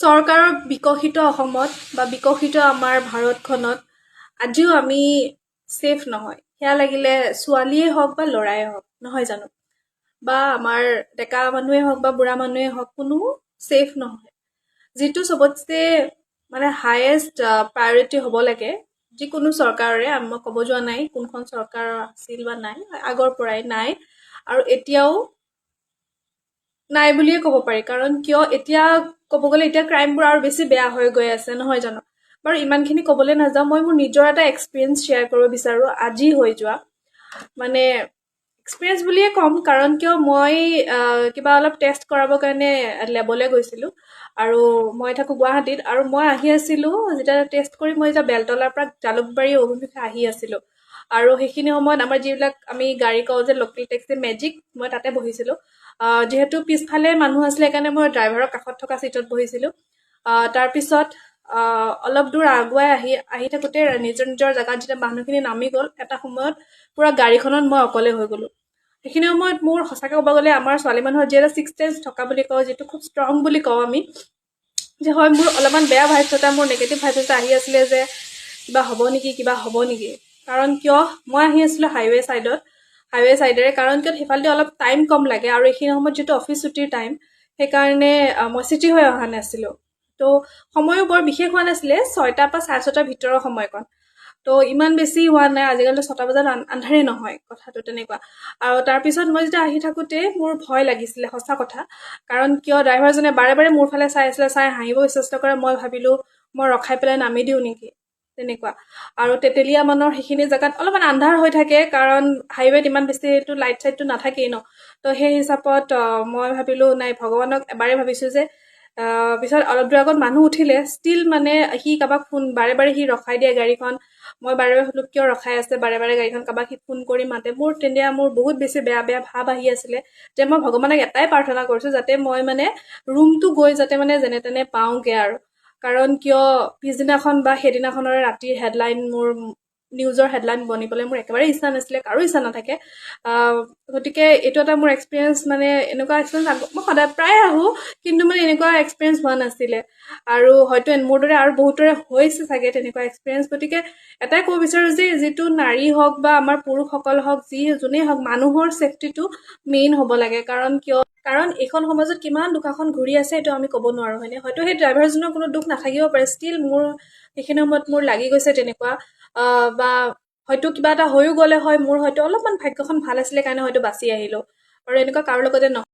চৰকাৰৰ বিকশিত অসমত বা বিকশিত আমাৰ ভাৰতখনত আজিও আমি ছেফ নহয়। সেয়া লাগিলে ছোৱালীয়েই হওক বা ল'ৰাই হওক নহয় জানো? বা আমাৰ ডেকা মানুহেই হওক বা বুঢ়া মানুহেই হওক কোনো ছেফ নহয়। যিটো চবতছে মানে হায়েষ্ট প্ৰায়ৰিটি হ'ব লাগে যিকোনো চৰকাৰৰে মই ক'ব যোৱা নাই কোনখন চৰকাৰ আছিল বা নাই আগৰ পৰাই নাই আৰু এতিয়াও নাই বুলিয়ে ক'ব পাৰি। কাৰণ কিয় এতিয়া ক'ব গ'লে এতিয়া ক্ৰাইমবোৰ আৰু বেছি বেয়া হৈ গৈ আছে নহয় জানো? বাৰু ইমানখিনি ক'বলৈ নাযাওঁ মই মোৰ নিজৰ এটা এক্সপিৰিয়েঞ্চ শ্বেয়াৰ কৰিব বিচাৰোঁ আজি হৈ যোৱা। মানে এক্সপিৰিয়েঞ্চ বুলিয়ে ক'ম কাৰণ কিয় মই কিবা অলপ টেষ্ট কৰাবৰ কাৰণে লেবলৈ গৈছিলোঁ আৰু মই থাকোঁ গুৱাহাটীত আৰু মই আহি আছিলোঁ যেতিয়া টেষ্ট কৰি মই যেতিয়া বেলতলাৰ পৰা জালুকবাৰী অভিমুখে আহি আছিলোঁ। আৰু সেইখিনি সময়ত আমাৰ যিবিলাক আমি গাড়ী কওঁ যে লোকেল টেক্সি মেজিক মই তাতে বহিছিলোঁ। যিহেতু পিছফালে মানুহ আছিলে সেইকাৰণে মই ড্ৰাইভাৰৰ কাষত থকা ছিটত বহিছিলোঁ। তাৰপিছত অলপ দূৰ আগুৱাই আহি আহি থাকোঁতে নিজৰ নিজৰ জেগাত যেতিয়া মানুহখিনি নামি গ'ল এটা সময়ত পূৰা গাড়ীখনত মই অকলে হৈ গ'লোঁ। সেইখিনি সময়ত মোৰ সঁচাকৈ ক'ব গ'লে আমাৰ ছোৱালী মানুহৰ যি এটা ছিক্স চেঞ্চ থকা বুলি কওঁ যিটো খুব ষ্ট্ৰং বুলি কওঁ আমি যে হয় মোৰ অলপমান বেয়া ভাইবছ এটা মোৰ নিগেটিভ ভাইবছ এটা আহি আছিলে যে কিবা হ'ব নেকি কিবা হ'ব নেকি। কাৰণ কিয়? মই আহি আছিলোঁ হাইৱে ছাইডত হাইৱে ছাইডেৰে কাৰণ কিয়? সেইফালেদি অলপ টাইম কম লাগে আৰু এইখিনি সময়ত যিটো অফিচ ছুটিৰ টাইম সেইকাৰণে মই চিটি হৈ অহা নাছিলোঁ। তো সময়ো বৰ বিশেষ হোৱা নাছিলে ছয়টাৰ পৰা চাৰে ছয়টাৰ ভিতৰৰ সময়কণ। তো ইমান বেছি হোৱা নাই আজিকালি ছটা বজাত আন- আন্ধাৰেই নহয় কথাটো তেনেকুৱা। আৰু তাৰপিছত মই যেতিয়া আহি থাকোঁতে মোৰ ভয় লাগিছিলে সঁচা কথা। কাৰণ কিয়? ড্ৰাইভাৰজনে বাৰে বাৰে মোৰ ফালে চাই আছিলে চাই হাঁহিব চেষ্টা কৰে। মই ভাবিলোঁ মই ৰখাই পেলাই নামি দিওঁ নেকি? তেনেকুৱা। আৰু তেতেলীয়া মানৰ সেইখিনি জেগাত অলপমান আন্ধাৰ হৈ থাকে কাৰণ হাইৱেত ইমান বেছি এইটো লাইট চাইটটো নাথাকেই ন। তো সেই হিচাপত মই ভাবিলোঁ নাই ভগৱানক এবাৰেই ভাবিছোঁ যে পিছত অলপ দূৰ আগত মানুহ উঠিলে ষ্টিল মানে সি কাৰোবাক ফোন বাৰে বাৰে সি ৰখাই দিয়ে গাড়ীখন। মই বাৰে বাৰে সুধিলোঁ কিয় ৰখাই আছে বাৰে বাৰে গাড়ীখন কাৰোবাক সি ফোন কৰি মাতে। মোৰ তেতিয়া মোৰ বহুত বেছি বেয়া বেয়া ভাৱ আহি আছিলে যে মই ভগৱানক এটাই প্ৰাৰ্থনা কৰিছোঁ যাতে মই মানে ৰুমটো গৈ যাতে মানে যেনে তেনে পাওঁগৈ আৰু। কাৰণ কিয় পিছদিনাখন বা সেইদিনাখনৰে ৰাতিৰ হেডলাইন মোৰ নিউজৰ হেডলাইন বনিবলৈ মোৰ একেবাৰে ইচ্ছা নাছিলে কাৰো ইচ্ছা নাথাকে। গতিকে এইটো এটা মোৰ এক্সপিৰিয়েঞ্চ মানে এনেকুৱা এক্সপিৰিয়েঞ্চ মই সদায় প্ৰায় আহোঁ কিন্তু মানে এনেকুৱা এক্সপিৰিয়েঞ্চ হোৱা নাছিলে। আৰু হয়তো মোৰ দৰে আৰু বহুতৰে হৈছে চাগে তেনেকুৱা এক্সপিৰিয়েঞ্চ গতিকে এটাই ক'ব বিচাৰোঁ যে যিটো নাৰী হওক বা আমাৰ পুৰুষসকল হওক যি যোনেই হওক মানুহৰ ছেফটিটো মেইন হ'ব লাগে। কাৰণ কিয়? কাৰণ এইখন সমাজত কিমান দোষাখন ঘূৰি আছে সেইটো আমি ক'ব নোৱাৰোঁ হয়নে? হয়তো সেই ড্ৰাইভাৰজনৰ কোনো দুখ নাথাকিব পাৰে। ষ্টিল মোৰ সেইখিনি সময়ত মোৰ লাগি গৈছে তেনেকুৱা। বা হয়তো কিবা এটা হৈও গ'লে হয় মোৰ হয়তো অলপমান ভাগ্যখন ভাল আছিলে কাৰণে হয়তো বাচি আহিলোঁ। আৰু এনেকুৱা কাৰো লগতে নহয়